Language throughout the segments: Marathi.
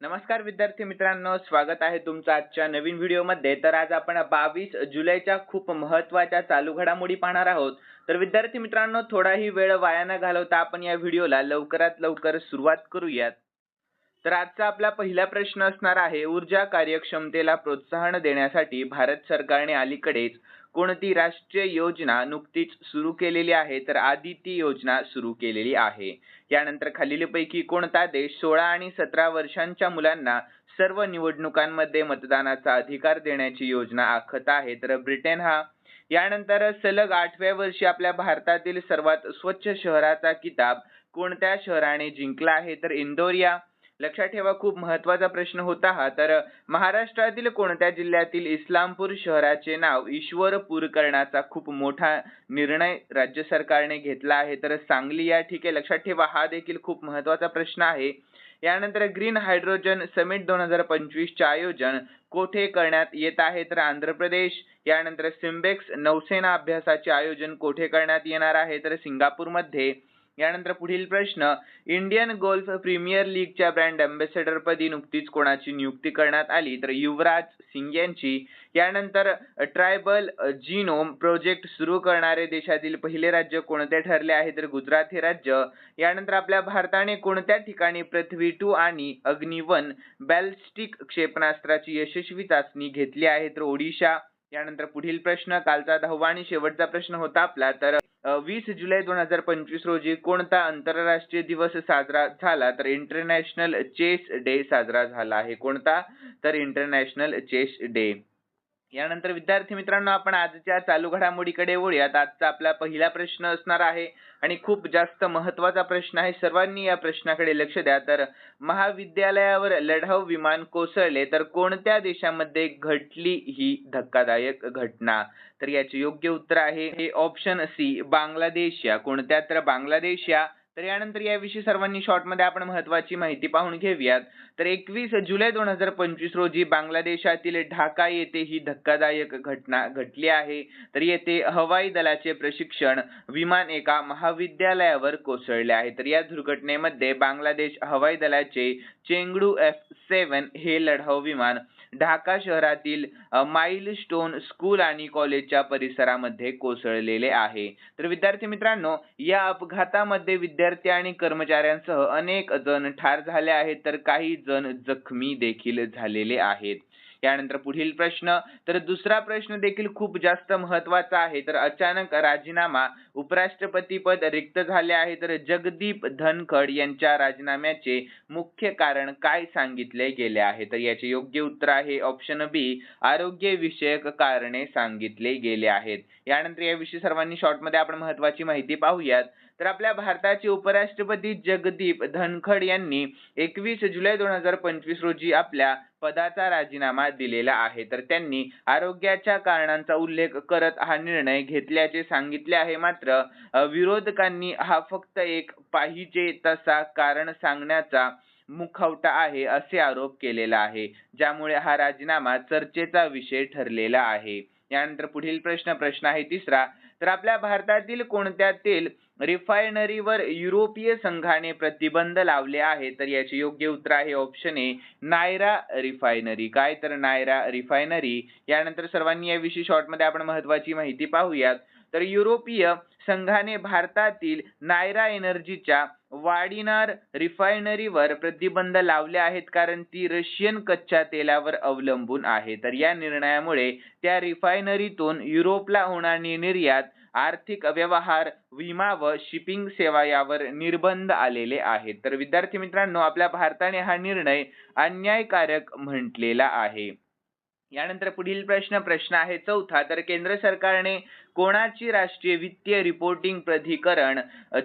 नमस्कार विद्यार्थी मित्रांनो स्वागत आहे तुमचं आजच्या नवीन व्हिडिओमध्ये. तर आज आपण बावीस जुलैच्या खूप महत्त्वाच्या चालू घडामोडी पाहणार आहोत. तर विद्यार्थी मित्रांनो थोडाही वेळ वाया न घालवता आपण या व्हिडिओला लवकरात लवकर सुरुवात करूयात. तर आजचा आपला पहिला प्रश्न असणार आहे ऊर्जा कार्यक्षमतेला प्रोत्साहन देण्यासाठी भारत सरकारने अलीकडेच कोणती राष्ट्रीय योजना नुकतीच सुरू केलेली आहे? तर आदिती योजना सुरू केलेली आहे. यानंतर खालीलपैकी कोणता देश सोळा आणि सतरा वर्षांच्या मुलांना सर्व निवडणुकांमध्ये मतदानाचा अधिकार देण्याची योजना आखत आहे? तर ब्रिटन हा. यानंतर सलग आठव्या वर्षी आपल्या भारतातील सर्वात स्वच्छ शहराचा किताब कोणत्या शहराने जिंकला आहे? तर इंदोर या. लक्षात ठेवा खूप महत्त्वाचा प्रश्न होता हा. तर महाराष्ट्रातील कोणत्या जिल्ह्यातील इस्लामपूर शहराचे नाव ईश्वरपूर करण्याचा खूप मोठा निर्णय राज्य सरकारने घेतला आहे? तर सांगली या ठिकाणी लक्षात ठेवा हा देखील खूप महत्त्वाचा प्रश्न आहे. यानंतर ग्रीन हायड्रोजन समिट दोन हजार पंचवीसचे आयोजन कोठे करण्यात येत आहे? तर आंध्र प्रदेश यानंतर सिम्बेक्स नौसेना अभ्यासाचे आयोजन कोठे करण्यात येणार आहे? तर सिंगापूरमध्ये यानंतर पुढील प्रश्न इंडियन गोल्फ प्रीमियर लीगच्या ब्रँड अँबॅसेडर पदी नुकतीच कोणाची नियुक्ती करण्यात आली? तर युवराज सिंग यांची. यानंतर ट्रायबल जीनोम प्रोजेक्ट सुरू करणारे देशातील पहिले राज्य कोणते ठरले आहे? तर गुजरात हे राज्य. यानंतर आपल्या भारताने कोणत्या ठिकाणी पृथ्वी टू आणि अग्निवन बॅलिस्टिक क्षेपणास्त्राची यशस्वी चाचणी घेतली आहे? तर ओडिशा. यानंतर पुढील प्रश्न कालचा दहावा आणि शेवटचा प्रश्न होता आपला. तर वीस जुलै दोन हजार पंचवीस रोजी कोणता आंतरराष्ट्रीय दिवस साजरा झाला? तर इंटरनॅशनल चेस डे साजरा झाला आहे. कोणता? तर इंटरनॅशनल चेस डे यानंतर विद्यार्थी मित्रांनो आपण आजच्या चालू घडामोडीकडे वळूयात. आजचा आपला पहिला प्रश्न असणार आहे आणि खूप जास्त महत्त्वाचा प्रश्न आहे. सर्वांनी या प्रश्नाकडे लक्ष द्या. तर महाविद्यालयावर लढाऊ विमान कोसळले तर कोणत्या देशामध्ये घडली ही धक्कादायक घटना? तर याचे योग्य उत्तर आहे हे ऑप्शन सी बांगलादेश या. कोणत्या तर बांगलादेश या. तर यानंतर याविषयी सर्वांनी शॉर्टमध्ये आपण महत्वाची माहिती पाहून घेऊयात. तर एकवीस जुलै दोन हजार पंचवीस रोजी बांगलादेशातील ढाका येथे ही धक्कादायक घटना घडली आहे. तर येथे हवाई दलाचे प्रशिक्षण विमान एका महाविद्यालयावर कोसळले आहे. तर या दुर्घटनेमध्ये बांगलादेश हवाई दलाचे चेंगडू एफ सेवन हे लढाऊ विमान ढाका शहरातील माइलस्टोन स्कूल आणि कॉलेजच्या परिसरामध्ये कोसळलेले आहे. तर विद्यार्थी मित्रांनो या अपघातामध्ये विद्यार्थी आणि कर्मचाऱ्यांसह अनेक जण ठार झाले आहेत तर काही जण जखमी देखील झालेले आहेत. यानंतर पुढील प्रश्न. तर दुसरा प्रश्न देखील खूप जास्त महत्त्वाचा आहे. तर अचानक राजीनामा उपराष्ट्रपती पद रिक्त झाले आहे. तर जगदीप धनखड यांच्या राजीनाम्याचे मुख्य कारण काय सांगितले गेले आहे? तर याचे योग्य उत्तर आहे ऑप्शन बी आरोग्य विषयक कारणे सांगितले गेले आहेत. यानंतर याविषयी सर्वांनी शॉर्टमध्ये आपण महत्वाची माहिती पाहूयात. तर आपल्या भारताचे उपराष्ट्रपती जगदीप धनखड यांनी एकवीस जुलै दोन हजार पंचवीस रोजी आपल्या पदाचा राजीनामा दिलेला आहे. तर त्यांनी आरोग्याच्या कारणांचा उल्लेख करत हा निर्णय घेतल्याचे सांगितले आहे. मात्र विरोधकांनी हा फक्त एक पाहिजे तसा कारण सांगण्याचा मुखवटा आहे असे आरोप केलेला आहे ज्यामुळे हा राजीनामा चर्चेचा विषय ठरलेला आहे. यानंतर पुढील प्रश्न प्रश्न आहे तिसरा. तर आपल्या भारतातील कोणत्या तेल रिफायनरीवर युरोपीय संघाने प्रतिबंध लावले आहे तर याचे योग्य उत्तर आहे ऑप्शन ए नायरा रिफायनरी. काय तर नायरा रिफायनरी? यानंतर सर्वांनी याविषयी शॉर्टमध्ये आपण महत्वाची माहिती पाहूयात. तर युरोपीय संघाने भारतातील नायरा एनर्जीच्या वाडिनार रिफायनरीवर प्रतिबंध लावले आहेत कारण ती रशियन कच्च्या तेलावर अवलंबून आहे. तर या निर्णयामुळे त्या रिफायनरीतून युरोपला होणारी निर्यात आर्थिक व्यवहार विमा व शिपिंग सेवा यावर निर्बंध आलेले आहेत. तर विद्यार्थी मित्रांनो आपल्या भारताने हा निर्णय अन्यायकारक म्हटलेला आहे. यानंतर पुढील प्रश्न प्रश्न आहे चौथा. तर केंद्र सरकारने कोणाची राष्ट्रीय वित्तीय रिपोर्टिंग प्राधिकरण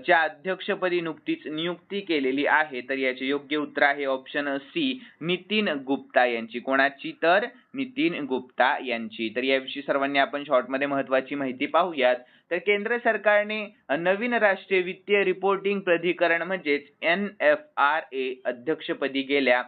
च्या अध्यक्षपदी नुकतीच नियुक्ती केलेली आहे? तर याचे योग्य उत्तर आहे ऑप्शन सी नितीन गुप्ता यांची. कोणाची तर नितीन गुप्ता यांची. तर याविषयी सर्वांनी आपण शॉर्टमध्ये महत्वाची माहिती पाहूयात. तर केंद्र सरकारने नवीन राष्ट्रीय वित्तीय रिपोर्टिंग प्राधिकरण म्हणजेच एन एफ आर ए अध्यक्षपदी गेल्या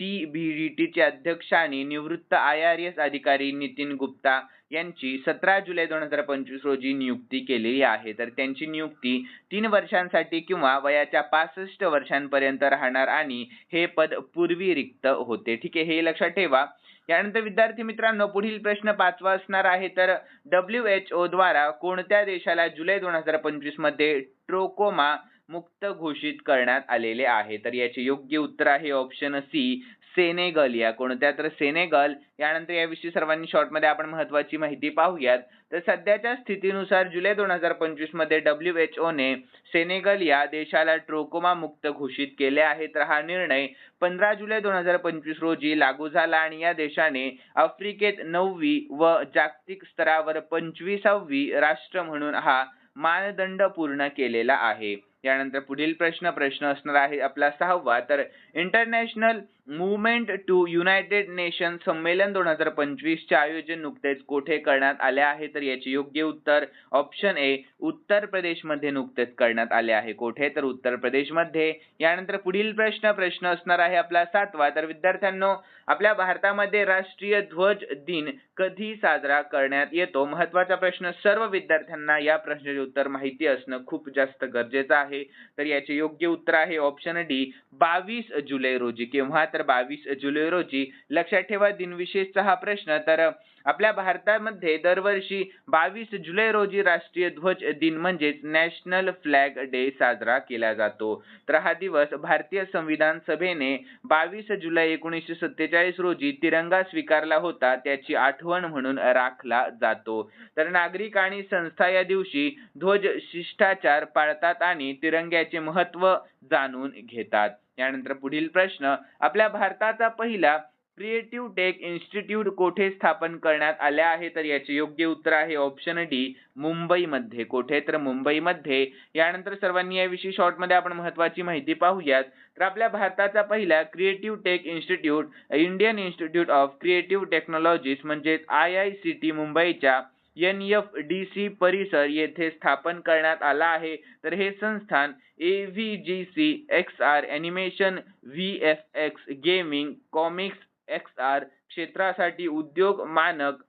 CBDT चे अध्यक्ष आणि निवृत्त आय आर एस अधिकारी नितीन गुप्ता यांची सतरा जुलै दोन हजार पंचवीस रोजी नियुक्ती केलेली आहे. तर त्यांची नियुक्ती तीन वर्षांसाठी किंवा वयाच्या पासष्ट वर्षांपर्यंत राहणार आणि हे पद पूर्वी रिक्त होते. ठीक आहे हे लक्षात ठेवा. यानंतर विद्यार्थी मित्रांनो पुढील प्रश्न पाचवा असणार आहे. तर डब्ल्यू एच ओ द्वारा कोणत्या देशाला जुलै दोन हजार पंचवीसमध्ये ट्रोकोमा मुक्त घोषित करण्यात आलेले आहे. तर याचे योग्य उत्तर आहे ऑप्शन सी सेनेगल. या कोणत्या तर सेनेगल. यानंतर याविषयी सर्वांनी शॉर्टमध्ये आपण महत्वाची माहिती पाहूयात. तर सध्याच्या स्थितीनुसार जुलै दोन हजार पंचवीसमध्ये डब्ल्यू एच ओने सेनेगल या देशाला ट्रोकोमा मुक्त घोषित केले आहे. तर हा निर्णय पंधरा जुलै दोन हजार पंचवीस रोजी लागू झाला आणि या देशाने आफ्रिकेत नववी व जागतिक स्तरावर पंचवीसावी राष्ट्र म्हणून हा मानदंड पूर्ण केलेला आहे. यानंतर पुढील प्रश्न प्रश्न असणार आहे आपला सहावा. तर international movement to united nation संमेलन दोन हजार पंचवीसचे आयोजन नुकतेच कोठे करण्यात आले आहे? तर याचे योग्य उत्तर ऑप्शन ए उत्तर प्रदेशमध्ये नुकतेच करण्यात आले आहे. कोठे? तर उत्तर प्रदेशमध्ये. यानंतर पुढील प्रश्न प्रश्न असणार आहे आपला सातवा. तर विद्यार्थ्यांनो आपल्या भारतामध्ये राष्ट्रीय ध्वज दिन कधी साजरा करण्यात येतो? महत्त्वाचा प्रश्न सर्व विद्यार्थ्यांना या प्रश्नाचे उत्तर माहिती असणं खूप जास्त गरजेचं आहे. तर याचे योग्य उत्तर आहे ऑप्शन डी बावीस जुलै रोजी. केव्हा? तर बावीस जुलै रोजी. लक्षात ठेवा दिनविशेषचा हा प्रश्न. तर आपल्या भारतामध्ये दरवर्षी बावीस जुलै रोजी राष्ट्रीय ध्वज दिन म्हणजेच नॅशनल फ्लॅग डे साजरा केला जातो. तर हा दिवस भारतीय संविधान सभेने बावीस जुलै एकोणीसशे सत्तेचाळीस रोजी तिरंगा स्वीकारला होता त्याची आठवण म्हणून राखला जातो. तर नागरिक आणि संस्था या दिवशी ध्वज शिष्टाचार पाळतात आणि तिरंग्याचे महत्त्व जाणून घेतात. यानंतर पुढील प्रश्न आपल्या भारताचा पहिला क्रिएटिव्ह टेक इन्स्टिट्यूट कोठे स्थापन करण्यात आले आहे? तर याचे योग्य उत्तर आहे ऑप्शन डी मुंबईमध्ये. कोठे? तर मुंबईमध्ये. यानंतर सर्वांनी याविषयी शॉर्टमध्ये आपण महत्वाची माहिती पाहूयात. तर आपल्या भारताचा पहिला creative tech institute Indian institute of creative technologies म्हणजेच आय आय सी टी मुंबईच्या एन एफ डी सी परिसर येथे स्थापन करण्यात आला आहे. तर हे संस्थान A V G C X R animation V F X gaming comics X R क्षेत्रासाठी उद्योग मानक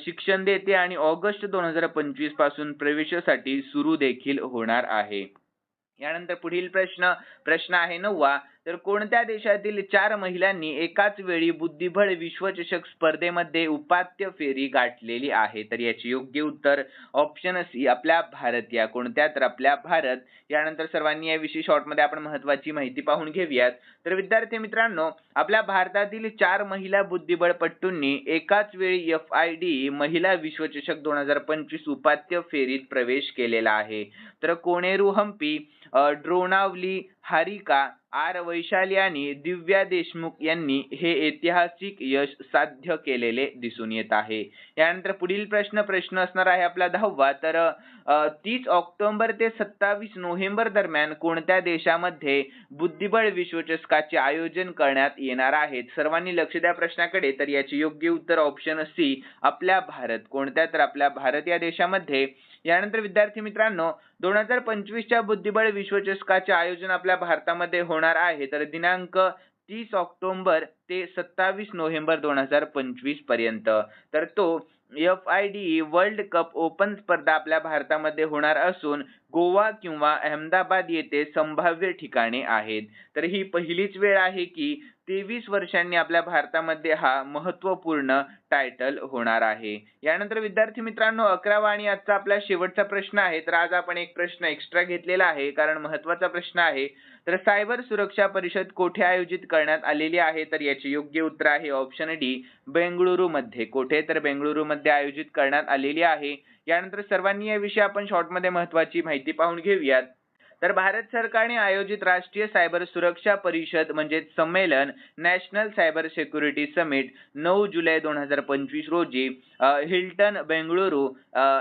शिक्षण देते आणि ऑगस्ट दोन हजार पंचवीसपासून प्रवेशासाठी सुरू देखील होणार आहे. यानंतर पुढील प्रश्न प्रश्न आहे नववा. तर कोणत्या देशातील चार महिलांनी एकाच वेळी बुद्धिबळ विश्वचषक स्पर्धेमध्ये उपात्य फेरी गाठलेली आहे? तर याचे योग्य उत्तर ऑप्शन सी आपल्या भारत या. कोणत्या? तर आपल्या भारत. यानंतर सर्वांनी याविषयी शॉर्टमध्ये आपण महत्वाची माहिती पाहून घेऊयात. तर विद्यार्थी मित्रांनो आपल्या भारतातील चार महिला बुद्धिबळपट्टूंनी एकाच वेळी एफ आय डी महिला विश्वचषक दोन हजार पंचवीस उपात्य फेरीत प्रवेश केलेला आहे. तर कोणेरू हम्पी ड्रोणावली हारिका आर वैशाली आणि दिव्या देशमुख यांनी हे ऐतिहासिक यश साध्य केलेले दिसून येत आहे. यानंतर पुढील प्रश्न प्रश्न असणार आहे आपला दहावा. तर तीस ऑक्टोबर ते सत्तावीस नोव्हेंबर दरम्यान कोणत्या देशामध्ये बुद्धिबळ विश्वचषकाचे आयोजन करण्यात येणार आहे? सर्वांनी लक्ष द्या प्रश्नाकडे तर याचे योग्य उत्तर ऑप्शन सी आपल्या भारत. कोणत्या? तर आपल्या भारत या देशामध्ये यानंतर विद्यार्थी मित्रांनो दोन हजार पंचवीसच्या बुद्धिबळ विश्वचषकाचे आयोजन आपल्या भारतामध्ये होणार आहे. तर दिनांक तीस ऑक्टोबर ते सत्तावीस नोव्हेंबर दोन हजार पंचवीसपर्यंत. तर तो F I D world cup open स्पर्धा आपल्या भारतामध्ये होणार असून गोवा किंवा अहमदाबाद येथे संभाव्य ठिकाणे आहेत. तर ही पहिलीच वेळ आहे की तेवीस वर्षांनी आपल्या भारतामध्ये हा महत्त्वपूर्ण टायटल होणार आहे. यानंतर विद्यार्थी मित्रांनो अकरावा आणि आजचा आपला शेवटचा प्रश्न आहे. तर आज आपण एक प्रश्न एक्स्ट्रा घेतलेला आहे कारण महत्त्वाचा प्रश्न आहे. तर सायबर सुरक्षा परिषद कोठे आयोजित करण्यात आलेली आहे? तर याचे योग्य उत्तर आहे ऑप्शन डी बेंगळुरू मध्ये कोठे तर बेंगळुरू मध्ये आयोजित करण्यात आलेली आहे. यानंतर सर्वांनी याविषयी आपण शॉर्टमध्ये महत्वाची माहिती पाहून घेऊयात. तर भारत सरकारने आयोजित राष्ट्रीय सायबर सुरक्षा परिषद म्हणजेच संमेलन नॅशनल सायबर सिक्युरिटी समिट नऊ जुलै दोन हजार पंचवीस रोजी Hilton Bengaluru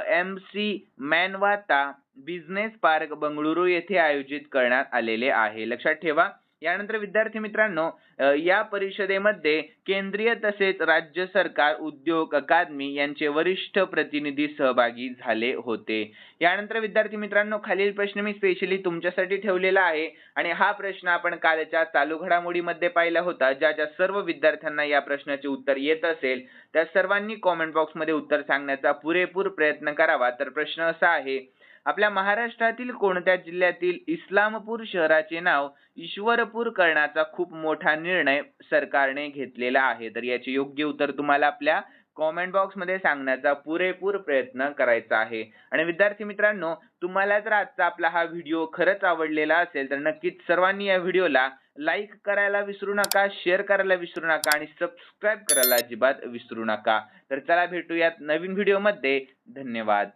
M C Manyata business park Bengaluru येथे आयोजित करण्यात आलेले आहे. लक्षात ठेवा यानंतर विद्यार्थी मित्रांनो या परिषदेमध्ये केंद्रीय तसेच राज्य सरकार उद्योग अकादमी यांचे वरिष्ठ प्रतिनिधी सहभागी झाले होते. यानंतर विद्यार्थी मित्रांनो खालील प्रश्न मी स्पेशली तुमच्यासाठी ठेवलेला आहे आणि हा प्रश्न आपण कालच्या चालू घडामोडीमध्ये पाहिला होता ज्या ज्या सर्व विद्यार्थ्यांना या प्रश्नाचे उत्तर येत असेल त्या सर्वांनी कॉमेंट बॉक्समध्ये उत्तर सांगण्याचा पुरेपूर प्रयत्न करावा. तर प्रश्न असा आहे आपल्या महाराष्ट्रातील कोणत्या जिल्ह्यातील इस्लामपूर शहराचे नाव ईश्वरपूर करण्याचा खूप मोठा निर्णय सरकारने घेतलेला आहे. तर याचे योग्य उत्तर तुम्हाला आपल्या कॉमेंट बॉक्समध्ये सांगण्याचा पुरेपूर प्रयत्न करायचा आहे. आणि विद्यार्थी मित्रांनो तुम्हाला जर आजचा आपला हा व्हिडिओ खरंच आवडलेला असेल तर नक्कीच सर्वांनी या व्हिडिओला लाईक करायला विसरू नका शेअर करायला विसरू नका आणि सबस्क्राईब करायला अजिबात विसरू नका. तर चला भेटूयात नवीन व्हिडिओमध्ये. धन्यवाद.